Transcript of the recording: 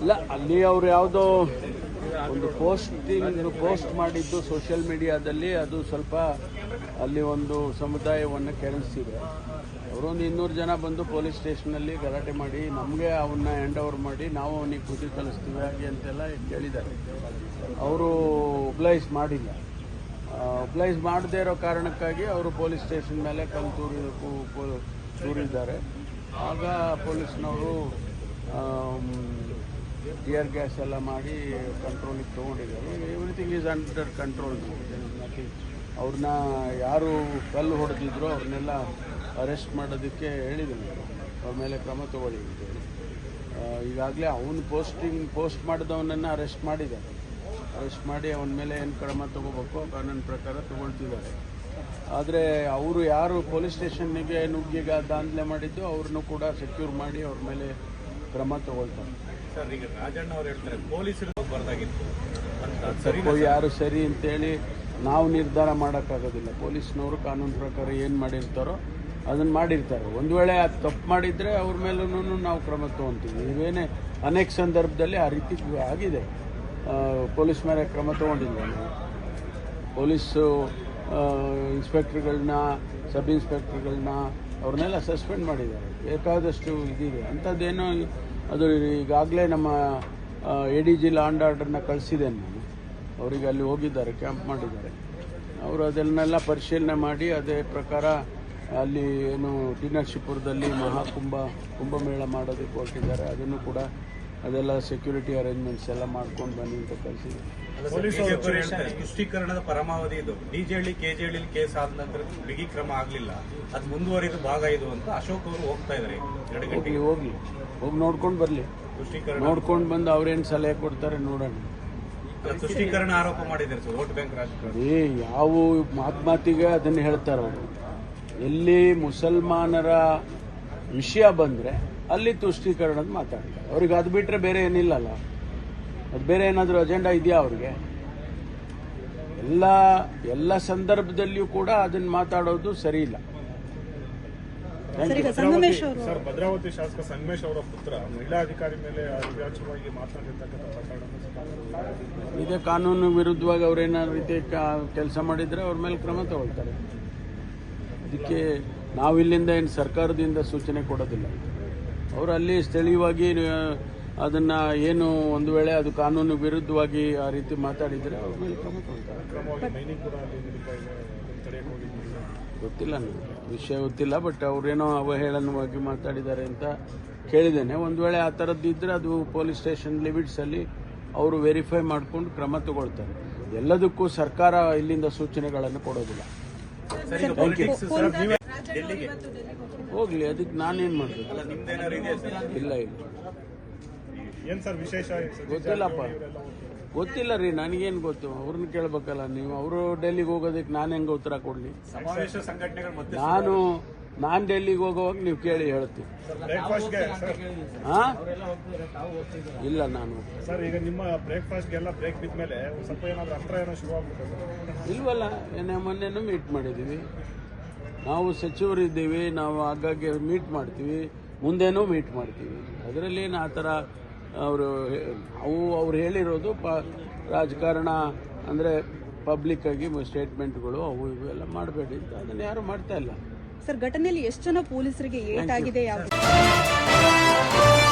ಇಲ್ಲ, ಅಲ್ಲಿ ಅವ್ರು ಯಾವುದೋ ಒಂದು ಪೋಸ್ಟಿಂಗ್ ಪೋಸ್ಟ್ ಮಾಡಿದ್ದು ಸೋಷಿಯಲ್ ಮೀಡಿಯಾದಲ್ಲಿ ಅದು ಸ್ವಲ್ಪ ಅಲ್ಲಿ ಒಂದು ಸಮುದಾಯವನ್ನು ಕೆರಳಿಸಿದೆ. ಅವರೊಂದು ಇನ್ನೂರು ಜನ ಬಂದು ಪೊಲೀಸ್ ಸ್ಟೇಷನಲ್ಲಿ ಗಲಾಟೆ ಮಾಡಿ, ನಮಗೆ ಅವನ್ನ ಹ್ಯಾಂಡ್ ಓವರ್ ಮಾಡಿ, ನಾವು ಅವನಿಗೆ ಖುಷಿ ಕಲಿಸ್ತೀವಿ, ಹಾಗೆ ಅಂತೆಲ್ಲ ಕೇಳಿದ್ದಾರೆ. ಅವರು ಒಬ್ಲೈಸ್ ಮಾಡಿಲ್ಲ. ಒಬ್ಲೈಸ್ ಮಾಡದೇ ಇರೋ ಕಾರಣಕ್ಕಾಗಿ ಅವರು ಪೊಲೀಸ್ ಸ್ಟೇಷನ್ ಮೇಲೆ ಕಲ್ಲು ತೂರಿ ತೂರಿದ್ದಾರೆ ಆಗ ಪೊಲೀಸ್ನವರು ಟಿಯರ್ ಗ್ಯಾಸ್ ಎಲ್ಲ ಮಾಡಿ ಕಂಟ್ರೋಲಿಗೆ ತೊಗೊಂಡಿದ್ದಾರೆ. ಎವ್ರಿಥಿಂಗ್ ಈಸ್ ಅಂಡರ್ ಕಂಟ್ರೋಲ್ ಅವ್ರನ್ನ ಯಾರು ಕಲ್ಲು ಹೊಡೆದಿದ್ರು ಅವ್ರನ್ನೆಲ್ಲ ಅರೆಸ್ಟ್ ಮಾಡೋದಕ್ಕೆ ಹೇಳಿದ್ದೀನಿ ಅವ್ರ ಮೇಲೆ ಕ್ರಮ ತಗೊಳ್ಳಿ ಈಗಾಗಲೇ ಅವನು ಪೋಸ್ಟಿಂಗ್ ಪೋಸ್ಟ್ ಮಾಡಿದವನನ್ನು ಅರೆಸ್ಟ್ ಮಾಡಿದ್ದಾರೆ. ಅರೆಸ್ಟ್ ಮಾಡಿ ಅವನ ಮೇಲೆ ಏನು ಕ್ರಮ ತಗೋಬೇಕು ಕಾನೂನು ಪ್ರಕಾರ ತಗೊಳ್ತಿದ್ದಾರೆ. ಆದರೆ ಅವರು ಯಾರು ಪೊಲೀಸ್ ಸ್ಟೇಷನ್ನಿಗೆ ನುಗ್ಗಿಗ ದಾಂಧಲೆ ಮಾಡಿದ್ದು ಅವ್ರನ್ನೂ ಕೂಡ ಸೆಕ್ಯೂರ್ ಮಾಡಿ ಅವ್ರ ಮೇಲೆ ಕ್ರಮ ತಗೊಳ್ತಾರೆ. ಸರ್ ಈಗ ರಾಜಣ್ಣ ಅವ್ರು ಹೇಳ್ತಾರೆ ಪೊಲೀಸರು ಯಾರು ಸರಿ ಅಂತೇಳಿ ನಾವು ನಿರ್ಧಾರ ಮಾಡೋಕ್ಕಾಗೋದಿಲ್ಲ. ಪೊಲೀಸ್ನವರು ಕಾನೂನು ಪ್ರಕಾರ ಏನು ಮಾಡಿರ್ತಾರೋ ಅದನ್ನು ಮಾಡಿರ್ತಾರೆ. ಒಂದು ವೇಳೆ ಅದು ತಪ್ಪು ಮಾಡಿದರೆ ಅವ್ರ ಮೇಲೂ ನಾವು ಕ್ರಮ ತೊಗೊತೀವಿ. ಇವೇನೇ ಅನೇಕ ಸಂದರ್ಭದಲ್ಲಿ ಆ ರೀತಿ ಆಗಿದೆ. ಪೊಲೀಸ್ ಮೇಲೆ ಕ್ರಮ ತೊಗೊಂಡಿಲ್ಲ ಪೊಲೀಸು ಇನ್ಸ್ಪೆಕ್ಟ್ರ್ಗಳನ್ನ, ಸಬ್ ಇನ್ಸ್ಪೆಕ್ಟ್ರ್ಗಳನ್ನ ಅವ್ರನ್ನೆಲ್ಲ ಸಸ್ಪೆಂಡ್ ಮಾಡಿದ್ದಾರೆ. ಬೇಕಾದಷ್ಟು ಇದಿದೆ. ಅಂಥದ್ದೇನೋ ಅದು ಈಗಾಗಲೇ ನಮ್ಮ ಎ ಡಿ ಜಿ ಲಾಂಡ್ ಆರ್ಡರ್ನ ಕಳಿಸಿದ್ದೇನೆ ನಾನು. ಅವರಿಗೆ ಅಲ್ಲಿ ಹೋಗಿದ್ದಾರೆ, ಕ್ಯಾಂಪ್ ಮಾಡಿದ್ದಾರೆ. ಅವರು ಅದನ್ನೆಲ್ಲ ಪರಿಶೀಲನೆ ಮಾಡಿ, ಅದೇ ಪ್ರಕಾರ ಅಲ್ಲಿ ಏನು, ಡಿನರ್ಶಿಪುರದಲ್ಲಿ ಮಹಾಕುಂಭ, ಕುಂಭಮೇಳ ಮಾಡೋದಕ್ಕೆ ಹೊರಟಿದ್ದಾರೆ. ಅದನ್ನು ಕೂಡ ಅದೆಲ್ಲ ಸೆಕ್ಯೂರಿಟಿ ಅರೇಂಜ್ಮೆಂಟ್ಸ್ ಎಲ್ಲ ಮಾಡ್ಕೊಂಡು ಬನ್ನಿ ಅಂತ ಹೇಳ್ತಾರೆ ತುಷ್ಟೀಕರಣದ ಪರಮಾವಧಿ ಇದು. ಡಿಜೆಹಳ್ಳಿ ಕೆಜೆಹಳ್ಳಿ ಕೇಸ್ ಆದ ನಂತರ ಬಿಗಿ ಕ್ರಮ ಆಗಲಿಲ್ಲ. ಅದು ಮುಂದುವರಿದ ಭಾಗ ಇದು ಅಂತ ಅಶೋಕ್ ಅವರು ಹೋಗ್ತಾ ಇದ್ದಾರೆ ಎರಡು ಗಂಟೆಗೆ ಹೋಗ್ಲಿ ಹೋಗ್ಲಿ. ಹೋಗಿ ನೋಡ್ಕೊಂಡು ಬರಲಿ. ತುಷ್ಟೀಕರಣ. ನೋಡ್ಕೊಂಡು ಬಂದು ಅವ್ರೇನು ಸಲಹೆ ಕೊಡ್ತಾರೆ ನೋಡೋಣ. ತುಷ್ಟೀಕರಣ ಆರೋಪ ಮಾಡಿದ್ದಾರೆ ಸರ್ ವೋಟ್ ಬ್ಯಾಂಕ್ ರಾಜಕಾರಣ. ಅದೇ ಯಾವ ಮಾತು ಮಾತಿಗೆ ಅದನ್ನು ಹೇಳ್ತಾರೆ ಅವರು. ಎಲ್ಲಿ ಮುಸಲ್ಮಾನರ ವಿಷಯ ಬಂದರೆ ಅಲ್ಲಿ ತುಷ್ಟೀಕರಣದ ಮಾತಾಡ್ತಾರೆ ಅವ್ರಿಗೆ ಅದು ಬಿಟ್ಟರೆ ಬೇರೆ ಏನಿಲ್ಲಲ್ಲ. ಅದು ಬೇರೆ ಏನಾದರೂ ಅಜೆಂಡಾ ಇದೆಯಾ ಅವ್ರಿಗೆ? ಎಲ್ಲ ಎಲ್ಲ ಸಂದರ್ಭದಲ್ಲಿಯೂ ಕೂಡ ಅದನ್ನ ಮಾತಾಡೋದು ಸರಿ ಇಲ್ಲ. ಸರ್ ಭದ್ರಾವತಿ ಶಾಸಕ ಸಂಗಮೇಶ್ ಅವರ ಪುತ್ರ ಮಹಿಳಾ ಅಧಿಕಾರಿ ಮೇಲೆ ಅವಿಭಾಜ್ಯವಾಗಿ ಮಾತನಾಡಿರ್ತಕ್ಕಂಥ ಪ್ರಕರಣ ಇದೇ ಕಾನೂನು ವಿರುದ್ಧವಾಗಿ ಅವ್ರೇನಾದ್ರು ರೀತಿ ಕೆಲಸ ಮಾಡಿದ್ರೆ ಅವ್ರ ಮೇಲೆ ಕ್ರಮ ತಗೊಳ್ತಾರೆ. ಅದಕ್ಕೆ ನಾವಿಲ್ಲಿಂದ ಏನು ಸರ್ಕಾರದಿಂದ ಸೂಚನೆ ಕೊಡೋದಿಲ್ಲ. ಅವರು ಅಲ್ಲಿ ಸ್ಥಳೀಯವಾಗಿ ಅದನ್ನ ಏನು ಒಂದು ವೇಳೆ ಅದು ಕಾನೂನು ವಿರುದ್ಧವಾಗಿ ಆ ರೀತಿ ಮಾತಾಡಿದರೆ ಅವ್ರ ಮೇಲೆ ಕ್ರಮ ಗೊತ್ತಿಲ್ಲ ನನಗೆ. ವಿಷಯ ಗೊತ್ತಿಲ್ಲ ಬಟ್ ಅವ್ರೇನೋ ಅವಹೇಳನವಾಗಿ ಮಾತಾಡಿದ್ದಾರೆ ಅಂತ ಕೇಳಿದ್ದೇನೆ. ಒಂದು ವೇಳೆ ಆ ಥರದ್ದು ಇದ್ದರೆ ಅದು ಪೊಲೀಸ್ ಸ್ಟೇಷನ್ ಲಿಮಿಟ್ಸಲ್ಲಿ ಅವರು ವೆರಿಫೈ ಮಾಡಿಕೊಂಡು ಕ್ರಮ ತಗೊಳ್ತಾರೆ. ಎಲ್ಲದಕ್ಕೂ ಸರ್ಕಾರ ಇಲ್ಲಿಂದ ಸೂಚನೆಗಳನ್ನು ಕೊಡೋದಿಲ್ಲ. ಹೋಗ್ಲಿ ಅದಕ್ಕೆ ನಾನೇನು ಮಾಡಬೇಕು? ಅಲ್ಲ ನಿಮ್ದೇನಾದ್ರು ಇದೆಯಾ ಸರ್? ಇಲ್ಲ ಇಲ್ಲ. ಏನ್ ಸರ್ ವಿಶೇಷ ಸತೀಶ್ ಗೊತ್ತಿಲ್ಲಪ್ಪ. ಗೊತ್ತಿಲ್ಲ ರೀ ನನಗೇನು ಗೊತ್ತು? ಅವ್ರನ್ನ ಕೇಳ್ಬೇಕಲ್ಲ ನೀವು. ಅವರು ಡೆಲ್ಲಿಗೆ ಹೋಗೋದಕ್ಕೆ ನಾನು ಹೆಂಗೆ ಉತ್ತರ ಕೊಡಲಿ? ಸಮಾವೇಶ ಸಂಘಟನೆಗಳು ಮತ್ತೆ ನಾನು ನಾನು ಡೆಲ್ಲಿಗೆ ಹೋಗೋವಾಗ ನೀವು ಕೇಳಿ ಹೇಳ್ತೀನಿ. ಇಲ್ಲ ನಾನು. ಸರ್ ಈಗ ನಿಮ್ಮ ಬ್ರೇಕ್ಫಾಸ್ಟ್ಗೆಲ್ಲ ಬ್ರೇಕ್ ಬಿದ್ದ ಮೇಲೆ ಸ್ವಲ್ಪ ಏನಾದ್ರೂ ಅಂತರ ಏನೋ ಶುರು ಆಗ್ಬಿಟ್ಟು ಇಲ್ವಲ್ಲ ಏನೇ ಮೊನ್ನೆನೂ ಮೀಟ್ ಮಾಡಿದ್ದೀವಿ ನಾವು ಸಚಿವರಿದ್ದೀವಿ ನಾವು ಆಗಾಗ್ಗೆ ಮೀಟ್ ಮಾಡ್ತೀವಿ ಮುಂದೇನೂ ಮೀಟ್ ಮಾಡ್ತೀವಿ. ಅದರಲ್ಲಿ ಏನು ಆ ಥರ ಅವರು ಅವು ಅವ್ರು ಹೇಳಿರೋದು ಪ ರಾಜಕಾರಣ ಅಂದರೆ ಪಬ್ಲಿಕ್ಕಾಗಿ ಸ್ಟೇಟ್ಮೆಂಟ್ಗಳು ಅವು ಇವು ಎಲ್ಲ ಮಾಡಬೇಡಿ ಅಂತ. ಅದನ್ನು ಯಾರು ಮಾಡ್ತಾ ಇಲ್ಲ. ಸರ್ ಘಟನೆಯಲ್ಲಿ ಎಷ್ಟು ಜನ ಪೊಲೀಸರಿಗೆ ಏಟಾಗಿದೆ ಯಾವುದು? ಯಾವ